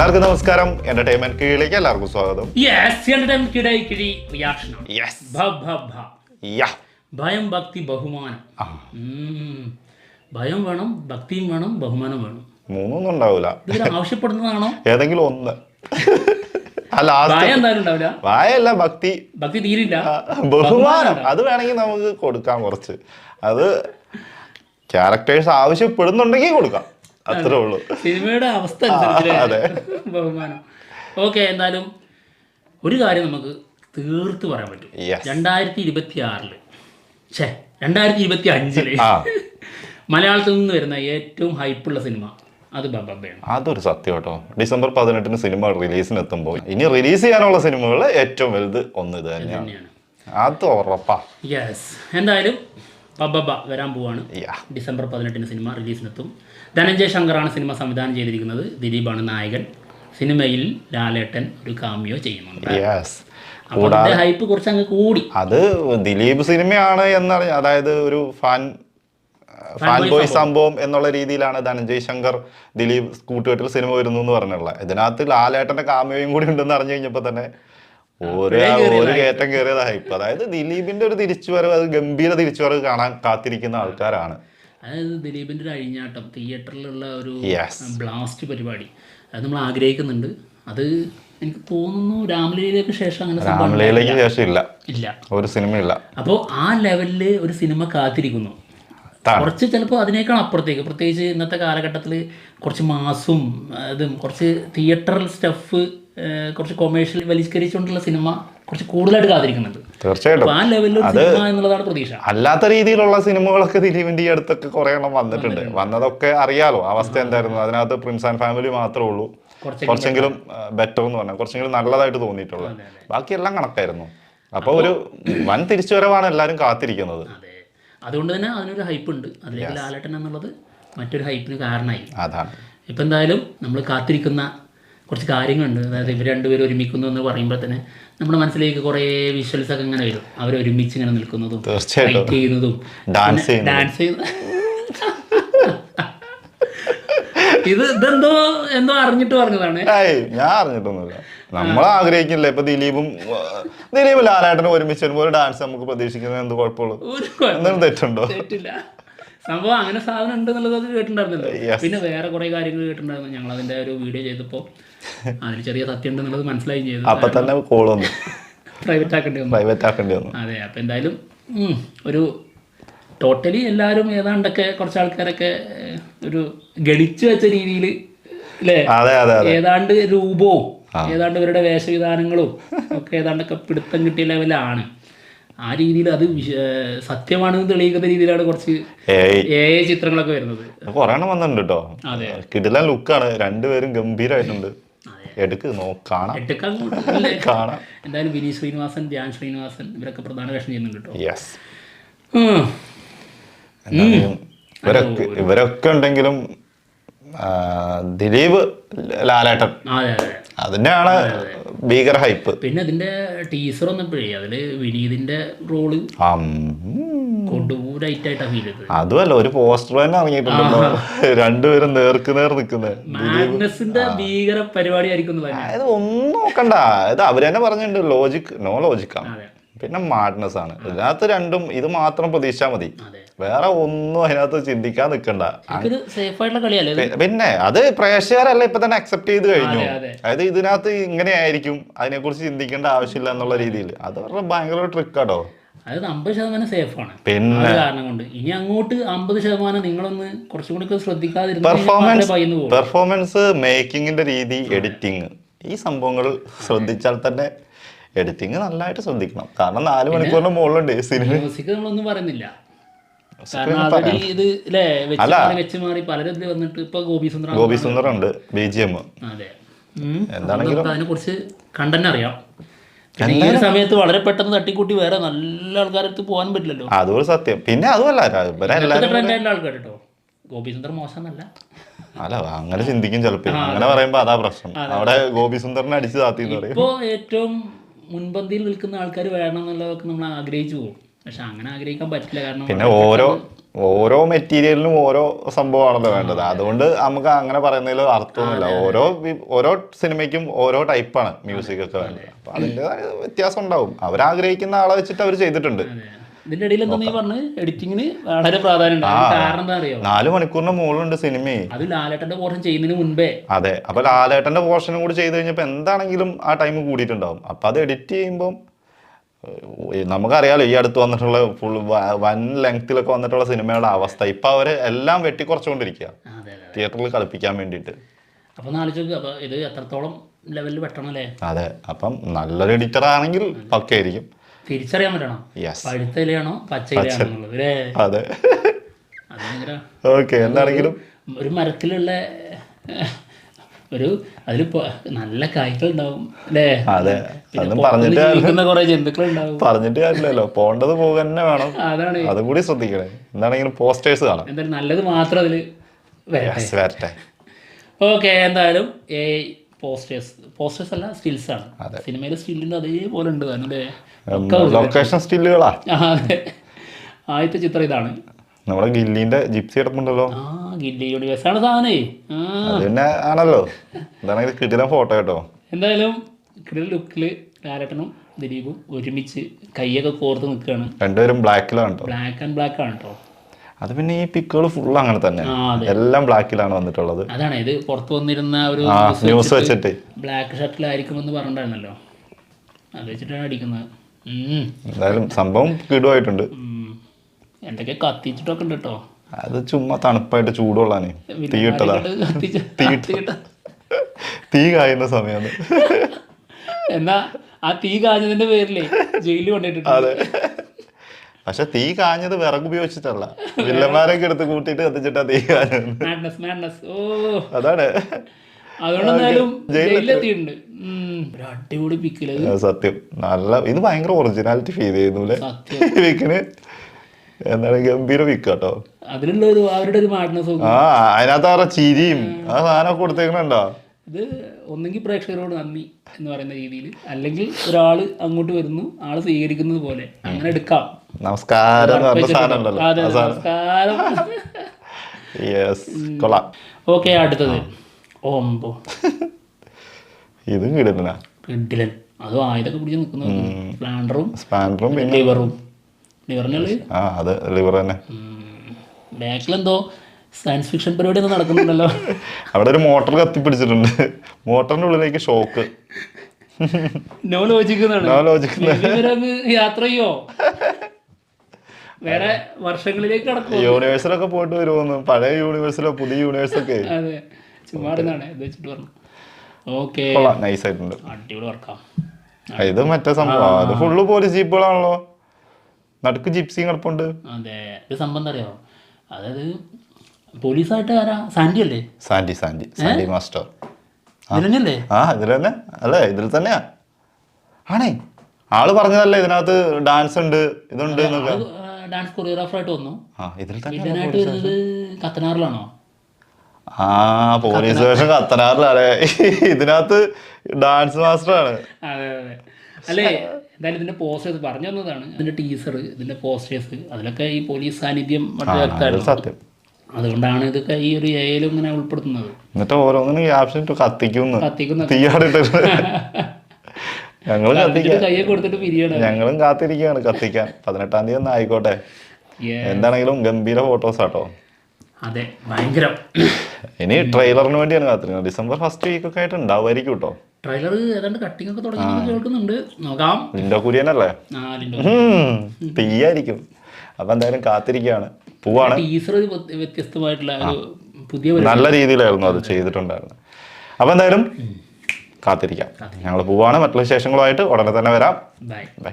എല്ലാവർക്കും നമസ്കാരം. എന്റർടൈൻമെന്റ് കീഴിലേക്ക് എല്ലാവർക്കും സ്വാഗതം. യെസ് എന്റർടൈൻമെന്റ് കിടയി കിഴി റിയാക്ഷൻ യെസ് ഭ ഭ ഭ. യാ. ഭയം ഭക്തി ബഹുമാനം. ഉം. ഭയം വേണം ഭക്തിയും വേണം ബഹുമാനം വേണം. മൂന്നൊന്നും ഉണ്ടാവൂല. ഇതിൽ ആവശ്യപ്പെടുന്നതാണോ? ഏതെങ്കിലും ഒന്ന്. ആ ലാസ്റ്റ് ഭയം എന്തായാലും ഉണ്ടാവില്ല. വായല്ല ഭക്തി. ഭക്തി തീരില്ല. ആ, ബഹുമാനം. അത് വേണമെങ്കിൽ നമുക്ക് കൊടുക്കാം കുറച്ച്. അത് ക്യാരക്ടേഴ്സ് ആവശ്യപ്പെടുന്നുണ്ടെങ്കിൽ കൊടുക്കാം. അത്രേ ഉള്ളൂ. സിനിമയുടെ അവസ്ഥ ബഹുമാനം. ഓക്കെ എന്തായാലും ഒരു കാര്യം നമുക്ക് തീർത്ത് പറയാൻ പറ്റും. രണ്ടായിരത്തി ഇരുപത്തി ആറിൽ ഛേ രണ്ടായിരത്തി ഇരുപത്തി അഞ്ചിൽ മലയാളത്തിൽ നിന്ന് വരുന്ന ഏറ്റവും ഹൈപ്പുള്ള സിനിമ അത് ബബ്ബയാണ് അതൊരു സത്യം കേട്ടോ. ഡിസംബർ പതിനെട്ടിന് സിനിമ റിലീസിന് എത്തുമ്പോൾ ഇനി റിലീസ് ചെയ്യാനുള്ള സിനിമകൾ ഏറ്റവും വലുത് ഒന്ന് ഇത് തന്നെയാണ്. അത് ഉറപ്പാ. യെസ് എന്തായാലും ബബ്ബ വരാൻ പോവാണ്. ഡിസംബർ പതിനെട്ടിന് സിനിമ റിലീസിനെത്തും. ധനഞ്ജയ് ശങ്കറാണ് സിനിമ സംവിധാനം ചെയ്തിരിക്കുന്നത്. ദിലീപാണ് നായകൻ. സിനിമയിൽ ലാലേട്ടൻ ഒരു കാമിയോ ചെയ്യുന്നുണ്ട്. ഹൈപ്പ് കുറച്ച് അങ്ങ് കൂടി. അത് ദിലീപ് സിനിമയാണ് എന്നറിയ അതായത് ഒരു ഫാൻ ഫാൻ ബോയ് സംഭവം. എന്നുള്ള രീതിയിലാണ് ധനഞ്ജയ് ശങ്കർ ദിലീപ് കൂട്ടുകെട്ടിൽ സിനിമ വരുന്നു എന്ന് പറഞ്ഞുള്ളത് ഇതിനകത്ത് ലാലേട്ടന്റെ കാമയും കൂടി ഉണ്ടെന്ന് അറിഞ്ഞു കഴിഞ്ഞപ്പോ തന്നെ ഒരു ഒരു കയറ്റം കയറിയത് ഹൈപ്പ് അതായത് ദിലീപിന്റെ ഒരു തിരിച്ചുവരവ് അത് ഗംഭീര തിരിച്ചുവരവ് കാണാൻ കാത്തിരിക്കുന്ന ആൾക്കാരാണ്. അതായത് ദിലീപിന്റെ ഒരു അഴിഞ്ഞാട്ടം തിയേറ്ററിലുള്ള ഒരു ബ്ലാസ്റ്റ് പരിപാടി. അത് നമ്മൾ ആഗ്രഹിക്കുന്നുണ്ട്. അത് എനിക്ക് തോന്നുന്നു രാമലീലയ്ക്ക് ശേഷം അങ്ങനെ സംഭവം രാമലീലയ്ക്ക് ശേഷം ഇല്ല. ഇല്ല. ഒരു സിനിമ ഇല്ല അപ്പോൾ ആ ലെവലിൽ ഒരു സിനിമ കാത്തിരിക്കുന്നു. കുറച്ച് ചിലപ്പോൾ അതിനേക്കാൾ അപ്പുറത്തേക്ക് പ്രത്യേകിച്ച് ഇന്നത്തെ കാലഘട്ടത്തിൽ കുറച്ച് മാസും അതും കുറച്ച് തിയേറ്ററൽ സ്റ്റഫ് കുറച്ച് കൊമേഴ്ഷ്യൽ വലിസ്കരിച്ചുകൊണ്ടുള്ള സിനിമ കുറച്ച് കൂടുതലായിട്ട് കാത്തിരിക്കുന്നുണ്ട്. തീർച്ചയായിട്ടും. ആ ലെവലിൽ സിനിമ എന്നുള്ളതാണ് പ്രതീക്ഷ. അല്ലാത്ത രീതിയിലുള്ള സിനിമകളൊക്കെ ദിലീപിന്റെ ഈ അടുത്തൊക്കെ കുറെ എണ്ണം വന്നിട്ടുണ്ട്. വന്നതൊക്കെ അറിയാലോ അവസ്ഥ എന്തായിരുന്നു? അതിനകത്ത് പ്രിൻസ് ആൻഡ് ഫാമിലി മാത്രമേ ഉള്ളൂ. കുറച്ചെങ്കിലും ബെറ്റർ എന്ന് പറഞ്ഞാൽ കുറച്ചെങ്കിലും നല്ലതായിട്ട് തോന്നിയിട്ടുള്ളത് ബാക്കിയെല്ലാം കണക്കായിരുന്നു. അപ്പോൾ ഒരു വൻ തിരിച്ചുവരവാണ് എല്ലാവരും കാത്തിരിക്കുന്നത്. അതെ. അതുകൊണ്ട് തന്നെ അതിനൊരു ഹൈപ്പ് ഉണ്ട്. അതിലേക്ക് ലാലേട്ടൻ എന്നുള്ളത് മറ്റൊരു ഹൈപ്പിന് കാരണമായി. അതാണ്. ഇപ്പം എന്തായാലും നമ്മൾ കാത്തിരിക്കുന്ന കുറച്ച് കാര്യങ്ങളുണ്ട്. അതായത് ഇവർ രണ്ടുപേരും ഒരുമിക്കുന്നു എന്ന് പറയുമ്പോൾ തന്നെ നമ്മുടെ മനസ്സിലേക്ക് കുറേ വിഷ്വൽസ് ഒക്കെ ഇങ്ങനെ വരും. അവർ ഒരുമിച്ച് ഇങ്ങനെ നിൽക്കുന്നതും ഫൈറ്റ് ചെയ്യുന്നതും. ഡാൻസ് ചെയ്യുന്നത്. ഡാൻസ് ചെയ്യുന്ന ഇത് ഇതെന്തോ എന്തോ അറിഞ്ഞിട്ട് പറഞ്ഞതാണ്. ഞാൻ അറിഞ്ഞിട്ടൊന്നുമില്ല. നമ്മൾ ആഗ്രഹിക്കില്ല ഇപ്പൊ ദിലീപും ദിലീപ് ദിലീപും ലാലേട്ടനും ഒരുമിച്ച് വരുമ്പോൾ ഒരു ഡാൻസ് നമുക്ക് പ്രതീക്ഷിക്കുന്നത് എന്ത് കുഴപ്പമുള്ളൂ എന്തെങ്കിലും തെറ്റുണ്ടോ? തെറ്റില്ല. സംഭവം അങ്ങനെ സാധനം ഉണ്ട് എന്നുള്ളത് അത് കേട്ടിട്ടുണ്ടായിരുന്നല്ലോ. പിന്നെ വേറെ കുറെ കാര്യങ്ങൾ കേട്ടിട്ടുണ്ടായിരുന്നു. ഞങ്ങൾ അതിന്റെ ഒരു വീഡിയോ ചെയ്തപ്പോൾ അതിന് ചെറിയ സത്യം ഉണ്ടെന്നുള്ളത് മനസ്സിലായി ചെയ്തു. അപ്പൊ തന്നെ കോൾ വന്നു. പ്രൈവറ്റ് ആക്കേണ്ടി വന്നു. പ്രൈവറ്റ് ആക്കേണ്ടി വന്നു. അതെ അപ്പൊ എന്തായാലും ഒരു ടോട്ടലി എല്ലാവരും ഏതാണ്ടൊക്കെ കുറച്ച് ആൾക്കാരൊക്കെ ഒരു ഗണിച്ചു വെച്ച രീതിയിൽ അല്ലേ ഏതാണ്ട് രൂപവും ഏതാണ്ട് ഇവരുടെ വേഷവിധാനങ്ങളും ഒക്കെ ഏതാണ്ടൊക്കെ പിടുത്തം കിട്ടിയ ലെവലാണ് ആ രീതിയിൽ അത് സത്യമാണെന്ന് തെളിയിക്കുന്ന രീതിയിലാണ് കുറച്ച് ഏ ചിത്രങ്ങളൊക്കെ വരുന്നത്. കൊറേ എണ്ണം വന്നിട്ടുണ്ട് കേട്ടോ. കിടിലൻ ലുക്കാണ്. രണ്ടുപേരും ഗംഭീരമായിട്ടുണ്ട്. എടുക്ക് കാണാം. എന്തായാലും വിനീത് ശ്രീനിവാസൻ ധ്യാൻ ശ്രീനിവാസൻ ഇവരൊക്കെ പ്രധാന വേഷം ചെയ്യുന്നുണ്ട് കേട്ടോ യെസ് ഇവരൊക്കെ ഇവരൊക്കെ ഉണ്ടെങ്കിലും ദിലീപ് ലാലേട്ടൻ. അതെ അതെ അതിന്റെയാണ് ഭീകര ഹൈപ്പ്. പിന്നെ അതിന്റെ ടീസർ വന്നപ്പോഴേ അതിൽ വിനീതിന്റെ റോൾ അതുമല്ല ഒരു പോസ്റ്റർ തന്നെ ഇറങ്ങിയിട്ടുണ്ടല്ലോ. രണ്ടുപേരും നേർക്ക് നേർ നിൽക്കുന്നത് മാഗ്നസിന്റെ ഭീകര പരിപാടി ആയിരിക്കും എന്നുള്ളത് അതായത് ഒന്നും നോക്കണ്ട. ഇത് അവർ തന്നെ പറഞ്ഞിട്ടുണ്ട്. ലോജിക് നോ ലോജിക്കാണ് പിന്നെ മാഡ്നസ് ആണ്. ഇതിനകത്ത് രണ്ടും ഇത് മാത്രം പ്രതീക്ഷിച്ചാൽ മതി. വേറെ ഒന്നും അതിനകത്ത് ചിന്തിക്കാൻ നിൽക്കണ്ട പിന്നെ അത് പ്രേക്ഷകരല്ല ഇപ്പൊ തന്നെ അക്സെപ്റ്റ് ചെയ്ത് കഴിഞ്ഞു. അതായത് അതെ. അതായത് ഇതിനകത്ത് ഇങ്ങനെയായിരിക്കും അതിനെക്കുറിച്ച് ചിന്തിക്കേണ്ട ആവശ്യമില്ല എന്നുള്ള രീതിയിൽ. അത് പറഞ്ഞ ഭയങ്കര ട്രിക്കാട്ടോ ആട്ടോ. അമ്പത് ശതമാനം പിന്നെ കാരണം കൊണ്ട്. ഇനി അങ്ങോട്ട് അമ്പത് ശതമാനം നിങ്ങളൊന്ന് കുറച്ചും കൂടി ശ്രദ്ധിക്കാതിരുന്നു പെർഫോമൻസ് പെർഫോമൻസ് മേക്കിങ്ങിന്റെ രീതി എഡിറ്റിങ് ഈ സംഭവങ്ങൾ ശ്രദ്ധിച്ചാൽ തന്നെ എഡിറ്റിംഗ് നന്നായിട്ട് ശ്രദ്ധിക്കണം. കാരണം നാല് മണിക്കൂറിന് മുകളിലുണ്ട് ഈ സിനിമ. മ്യൂസിക് നമ്മളൊന്നും പറയുന്നില്ല. അല്ലേ. ഗോപി സുന്ദർ ഉണ്ട് ബി ജി എം. അതെ. എന്താണെങ്കിലും അതിനെ കുറിച്ച് കണ്ടന്നെ അറിയാം. ഈ ഒരു സമയത്ത് വളരെ പെട്ടെന്ന് തട്ടിക്കൂട്ടി വേറെ നല്ല ആൾക്കാരടുത്ത് പോകാൻ പറ്റില്ലല്ലോ. അതൊരു സത്യം. പിന്നെ അതുമല്ല ആൾക്കാർ കേട്ടോ ഗോപി സുന്ദർ മോശമെന്നല്ല അല്ല അങ്ങനെ ചിന്തിക്കും ചെലപ്പോ. അങ്ങനെ പറയുമ്പോ അതാ പ്രശ്നം. അവിടെ ഗോപിസുന്ദറിനെ അടിച്ചു താത്തി പറയും. ഇപ്പോ ഏറ്റവും മുൻപന്തിയിൽ നിൽക്കുന്ന ആൾക്കാർ വേണം എന്നുള്ളതൊക്കെ നമ്മൾ ആഗ്രഹിച്ചു പോകും. പക്ഷെ അങ്ങനെ ആഗ്രഹിക്കാൻ പറ്റില്ല. കാരണം പിന്നെ ഓരോ ഓരോ മെറ്റീരിയലിനും ഓരോ സംഭവമാണല്ലോ വേണ്ടത്. അതുകൊണ്ട് നമുക്ക് അങ്ങനെ പറയുന്നതിൽ അർത്ഥമൊന്നുമില്ല. ഓരോ ഓരോ സിനിമയ്ക്കും ഓരോ ടൈപ്പാണ് മ്യൂസിക് ഒക്കെ വേണ്ടത്. അപ്പൊ അതിന്റെതായ വ്യത്യാസം ഉണ്ടാവും. അവരാഗ്രഹിക്കുന്ന ആളെ വെച്ചിട്ട് അവർ ചെയ്തിട്ടുണ്ട്. ഇതിന്റെ ഇടയിൽ എന്താ നീ പറഞ്ഞ് എഡിറ്റിങ്ങിന് വളരെ പ്രാധാന്യം കാരണം എന്താ അറിയോ? നാല് മണിക്കൂറിന് മുകളിലുണ്ട് സിനിമയെ അത് ലാലേട്ടന്റെ പോർഷൻ ചെയ്യുന്നതിന് മുൻപേ. അതെ. അപ്പൊ ലാലേട്ടന്റെ പോർഷനും കൂടി ചെയ്ത് കഴിഞ്ഞപ്പോ എന്താണെങ്കിലും ആ ടൈം കൂടിയിട്ടുണ്ടാവും. അപ്പൊ അത് എഡിറ്റ് ചെയ്യുമ്പോൾ നമുക്കറിയാലോ ഈ അടുത്ത് വന്നിട്ടുള്ള ഫുൾ വൻ ലെങ്തിലൊക്കെ വന്നിട്ടുള്ള സിനിമയുടെ അവസ്ഥ. ഇപ്പൊ അവർ എല്ലാം വെട്ടിക്കുറച്ചുകൊണ്ടിരിക്കുക തിയേറ്ററിൽ കളിപ്പിക്കാൻ വേണ്ടിയിട്ട്. അപ്പൊ നാലോചിക്ക് അപ്പൊ ഇത് എത്രത്തോളം ലെവലിൽ വെട്ടണം അല്ലേ? അതെ. അപ്പം നല്ലൊരു എഡിറ്റർ ആണെങ്കിൽ പക്ക ആയിരിക്കും തിരിച്ചറിയാൻ പറ്റണം? പഴുത്ത ഇലയാണോ പച്ച ഇലയാണോ എന്നുള്ളത് അല്ലേ? അതെ. ഓക്കെ എന്താണെങ്കിലും. ഒരു മരത്തിലുള്ള ഒരു അതിൽ നല്ല കായ്കൾ ഉണ്ടാവും അല്ലേ? അതെ. പറഞ്ഞിട്ട് കുറെ ജന്തുക്കൾ ഉണ്ടാവും പറഞ്ഞിട്ട് കാര്യമില്ലല്ലോ. പോണ്ടത് പോകുക തന്നെ വേണം. അതാണ്. അതും കൂടി ശ്രദ്ധിക്കണേ. എന്താണെങ്കിലും പോസ്റ്റേഴ്സ് കാണാം. എന്തായാലും നല്ലത് മാത്രം അതിൽ വരട്ടെ. ഓക്കെ എന്തായാലും പോസ്റ്റേഴ്സ് പോസ്റ്റേഴ്സ് അല്ല സ്റ്റിൽസ് ആണ്. സിനിമയിലെ സ്റ്റില്ലിന്റെ സ്റ്റില്ലിന്റെ അതേപോലെ ഉണ്ട് അല്ലേ ലൊക്കേഷൻ സ്റ്റില്ലുകളാ അതെ. ആദ്യത്തെ ചിത്രം ഇതാണ്. നമ്മുടെ ഗില്ലിന്റെ ജിപ്സി കിടപ്പുണ്ടല്ലോ. ആ ഗില്ലി യൂണിവേഴ്സ് ആണ് സാധനേ. പിന്നെ ആണല്ലോ. എന്താണെങ്കിൽ കിട്ടില്ല ഫോട്ടോ കേട്ടോ. എന്തായാലും കിടൽ ലുക്കിൽ ലാലേട്ടനും ദിലീപും ഒരുമിച്ച് കൈയൊക്കെ കോർത്ത് നിൽക്കുകയാണ്. രണ്ടുപേരും ബ്ലാക്കിലാണ് ബ്ലാക്ക് ആൻഡ് ബ്ലാക്ക് ആണ് കേട്ടോ. അത് പിന്നെ ഈ പിക്കുകൾ ഫുൾ അങ്ങനെ തന്നെ. എല്ലാം ബ്ലാക്കിലാണ് വന്നിട്ടുള്ളത്. അതാണ് ഇത് പുറത്ത് വന്നിരുന്ന ഒരു ന്യൂസ് വെച്ചിട്ട് ബ്ലാക്ക് ഷർട്ടിലായിരിക്കും എന്ന് പറഞ്ഞിട്ടുണ്ടായിരുന്നല്ലോ. അത് വെച്ചിട്ടാണ് അടിക്കുന്നത്. എന്തായാലും സംഭവം കിടുവായിട്ടുണ്ട്. എന്തൊക്കെ കത്തിച്ചിട്ടൊക്കെ ഉണ്ട് കേട്ടോ അത് ചുമ്മാ തണുപ്പായിട്ട് ചൂടുള്ളാനേ തീ ഇട്ടതാ. കത്തിച്ചിട്ട് തീ കായുന്ന സമയം എന്നാ ആ തീ കാഞ്ഞതിന്റെ പേരിലേ ജയിലിൽ കൊണ്ടിട്ടുണ്ട് അതെ. പക്ഷെ തീ കാഞ്ഞത് വിറക് ഉപയോഗിച്ചിട്ടല്ല. വില്ലന്മാരൊക്കെ എടുത്ത് കൂട്ടിയിട്ട് കത്തിച്ചിട്ടാ തീ കാഞ്ഞത്. അതാണ്. സത്യം. നല്ല ഇത് ഭയങ്കര ഒറിജിനാലിറ്റി ഫീൽ ചെയ്യുന്നു വിക്കിന് എന്താണ് ഗംഭീര വിക്ക് കേട്ടോ അതിലുള്ള ഒരു അവരുടെ ഒരു മാഡ്നസ് ആ അതിനകത്ത് അവരുടെ ചിരിയും ആ. സാധനം കൊടുത്തേക്കണുണ്ടോ? ഇത് ഒന്നെങ്കിൽ പ്രേക്ഷകരോട് നന്ദി എന്ന് പറയുന്ന രീതിയിൽ. അല്ലെങ്കിൽ ഒരാൾ അങ്ങോട്ട് വരുന്നു ആൾ സ്വീകരിക്കുന്നത് പോലെ. അങ്ങനെ എടുക്കാം. നമസ്കാരം നമസ്കാരം. ഓക്കെ അടുത്തത്. ഓമ്പോ. ഇതും കിടുന്ന കിഡിലൻ അതും ആയുധമൊക്കെ പിടിച്ച് നിൽക്കുന്നത് ഫ്ലാൻഡറും സ്പാൻഡറും പിന്നെ ലിവറും. ലിവറിനുള്ളിൽ ആ അത് ലിവർ തന്നെ. ബാക്കിലെന്തോ സയൻസ് ഫിക്ഷൻ പരിപാടി ഒന്നും നടക്കുന്നുണ്ടല്ലോ. അവിടെ ഒരു മോട്ടർ കത്തിപ്പിടിച്ചിട്ടുണ്ട്. മോട്ടറിന്റെ ഉള്ളിലേക്ക് ഷോക്ക് നോ ലോജിക്കുന്നാണ് നോ ലോജിക് ഇവരങ്ങ് യാത്ര ചെയ്യോ? വേറെ വർഷങ്ങളിലേക്ക് കടക്കും യൂണിവേഴ്സിലൊക്കെ പോയിട്ട് വരുമെന്ന് പഴയ യൂണിവേഴ്സിലോ പുതിയ യൂണിവേഴ്സൊക്കെ അതെ. ചുമ്മാടുന്നാണ് ഇത് വെച്ചിട്ട് പറഞ്ഞു. ഓക്കെ നൈസ് ആയിട്ടുണ്ട്. അടിപൊളി വർക്കാം ഇത് മറ്റേ സംഭവം. അത് ഫുള്ള് പോലീസ് ജീപ്പുകളാണല്ലോ. നടുക്ക് ജിപ്സിയും കിടപ്പുണ്ട്. അതെ. ഇത് സംഭവം അറിയാമോ അതായത് പോലീസായിട്ട് ആരാ സാൻഡി അല്ലേ സാൻഡി. Sandy Sandy master. ഇതിൽ ആ ഇതിൽ തന്നെ അല്ലേ ഇതിൽ തന്നെയാ ആണേ ആൾ പറഞ്ഞതല്ലേ ഇതിനകത്ത് ഡാൻസ് ഉണ്ട് ഇതുണ്ട് ഡാൻസ് കൊറിയോഗ്രാഫർ ആയിട്ട് വന്നു ഇതിൽ തന്നെ വരുന്നത് കത്തനാറിലാണോ? ആ പോലീസ് വേഷം കത്തനാറിലാണ്. ഇതിനകത്ത് ഡാൻസ് മാസ്റ്റർ ആണ് അതെ അതെ. അല്ലേ എന്തായാലും ഇതിന്റെ പോസ്റ്റേഴ്സ് പറഞ്ഞു തന്നതാണ്. ഇതിന്റെ ടീസർ ഇതിന്റെ പോസ്റ്റേഴ്സ് അതിലൊക്കെ ഈ പോലീസ് സാന്നിധ്യം വളരെ അത് വ്യക്തമായിരുന്നു സത്യം. അതുകൊണ്ടാണ് ഇതൊക്കെ ഈ ഒരു ഏലും ഇങ്ങനെ ഉൾപ്പെടുത്തുന്നത്. എന്നിട്ട് ഓരോന്നിനും ക്യാപ്ഷൻ ഇട്ട് കത്തിക്കുന്നു. തീയാടിട്ട് ഇതിന്റെ കയ്യെ കൊടുത്തിട്ട് പിരിയാണ്. ഞങ്ങളും കാത്തിരിക്കുകയാണ് കത്തിക്കാൻ. പതിനെട്ടാം തീയതി ഒന്ന് ആയിക്കോട്ടെ. എന്താണെങ്കിലും ഗംഭീര ഫോട്ടോസ് ആട്ടോ. അതെ ഭയങ്കരം. ഇനി ട്രെയിലറിന് വേണ്ടിയാണ് കാത്തിരിക്കുന്നത്. ഡിസംബർ ഫസ്റ്റ് വീക്ക് ഒക്കെ ആയിട്ട് ഉണ്ടാവുമായിരിക്കും കേട്ടോ ട്രെയിലർ ഏതാണ്ട് കട്ടിംഗ് ഒക്കെ തുടങ്ങി കേൾക്കുന്നുണ്ട്. നോക്കാം. ലിൻഡോ കുര്യനല്ലേ? തീയായിരിക്കും. അപ്പൊ എന്തായാലും കാത്തിരിക്കുകയാണ് പോവാണ്. ടീസർ ഒരു വ്യത്യസ്തമായിട്ടുള്ള ഒരു പുതിയ നല്ല രീതിയിലായിരുന്നു അത് ചെയ്തിട്ടുണ്ടായിരുന്നത്. അപ്പൊ എന്തായാലും കാത്തിരിക്കാം. ഞങ്ങൾ പോവാണ്. മറ്റുള്ള വിശേഷങ്ങളുമായിട്ട് ഉടനെ തന്നെ വരാം. ബൈ. ബൈ.